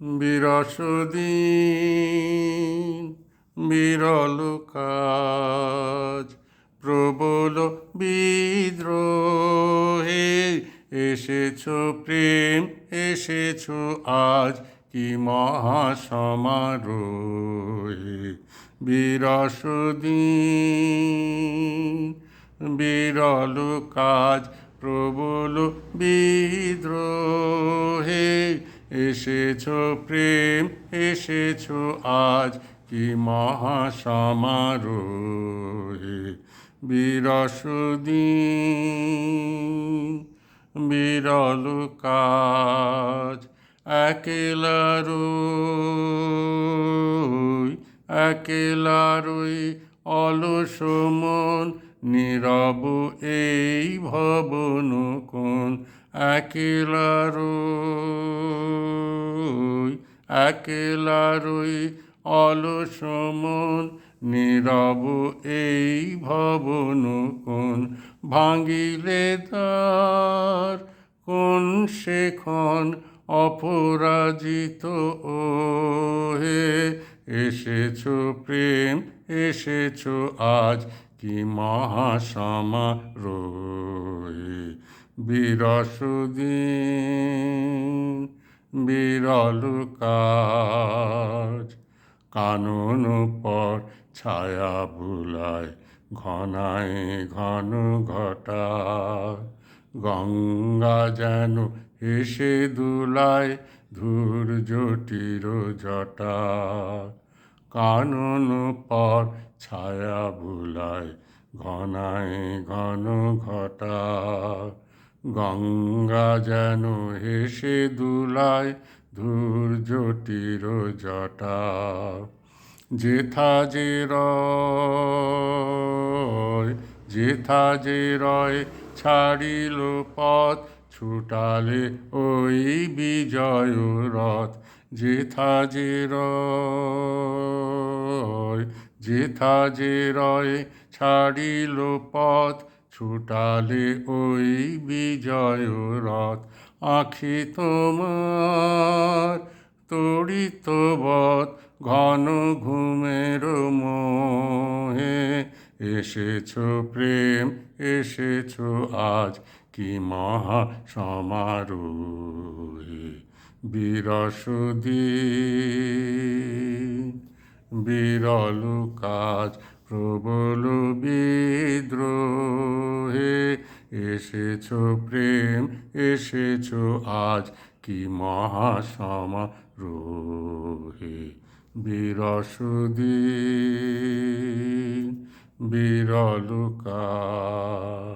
বিরসদিন বিরল কাজ, প্রবল বিদ্রোহে এসেছ প্রেম, এসেছ আজ, কি মহাসমারোহে? বিরসদিন বিরল কাজ, প্রবল বিদ্রোহে এসেছ প্রেম, এসেছ আজ, কি মহাসমারোহে। বিরসদিন বিরল কাজ একেলারই একেলারই অলস মন, নীরব এই ভবন কোন একেলারই একেলারই অলস মন নীরব এই ভবন কোন ভাঙিলে তার কোন সেখন অপরাজিত? ও হে এসেছ প্রেম, এসেছ আজ কি মহাসমারোহে? বিরসদিন বিরল কাজ, কানন পর ছায়া বুলায় ঘনায় ঘন ঘটা গঙ্গা যেন হেসে দুলায়, ধূর জটির জটা। কানন পর ছায়া বুলায় ঘনায় ঘন ঘটা। গঙ্গা যেন হেসে দুলায় ধূর জটির জটা। যেথা যে রয়, যেথা যে রয় ছাড়িল পথ, ছুটালে ওই বিজয় রথ। যেথা যে রয়, যেথা যে রয় ছাড়িল পথ ছুটালে ওই বিজয় রথ আখি তোমার। তড়িত বধ ঘন ঘুমের মোহে। এসেছ প্রেম, এসেছ আজ কি মহা সমারোহে। বিরসদিন বিরল কাজ প্রবল বিদ্রোহে। এসেছ প্রেম এসেছ আজ কি মহাসমারোহে? বিরসদিন বিরল কাজ